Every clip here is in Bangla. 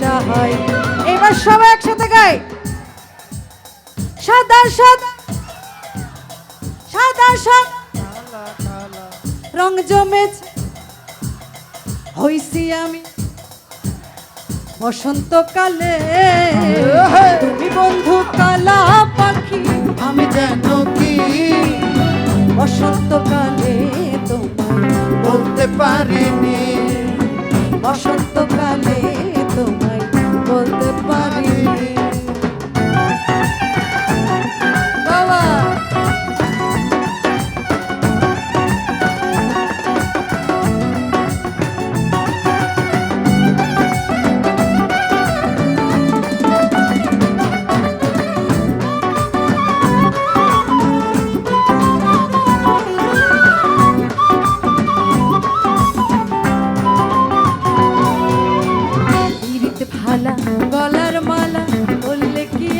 নেশা হয়। এবার সবাই একসাথে গাই। সাদা সাদা সাদা সাদা রং জমেছে। হইছি আমি বসন্তকালে। তুমি বন্ধু কালা পাখি, আমি যেন কি? বসন্তকালে তোমায় বলতে পারিনি। বসন্তকালে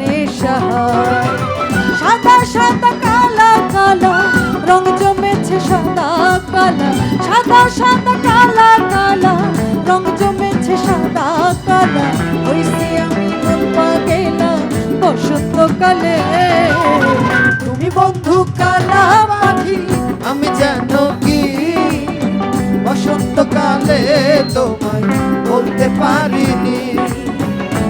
নেশা হয় সাদা সাদা, কালা কালা, রং জমেছে সাদা, কালা। সাদা সাদা, কালা কালা, রং জমেছে সাদা, কালা। হইছি আমি মন পাগেলা বসন্তকালে। তুমি বন্ধু কালা পাখি আমি যেন কি? বসন্তকালে তোমায় বলতে পারিনি।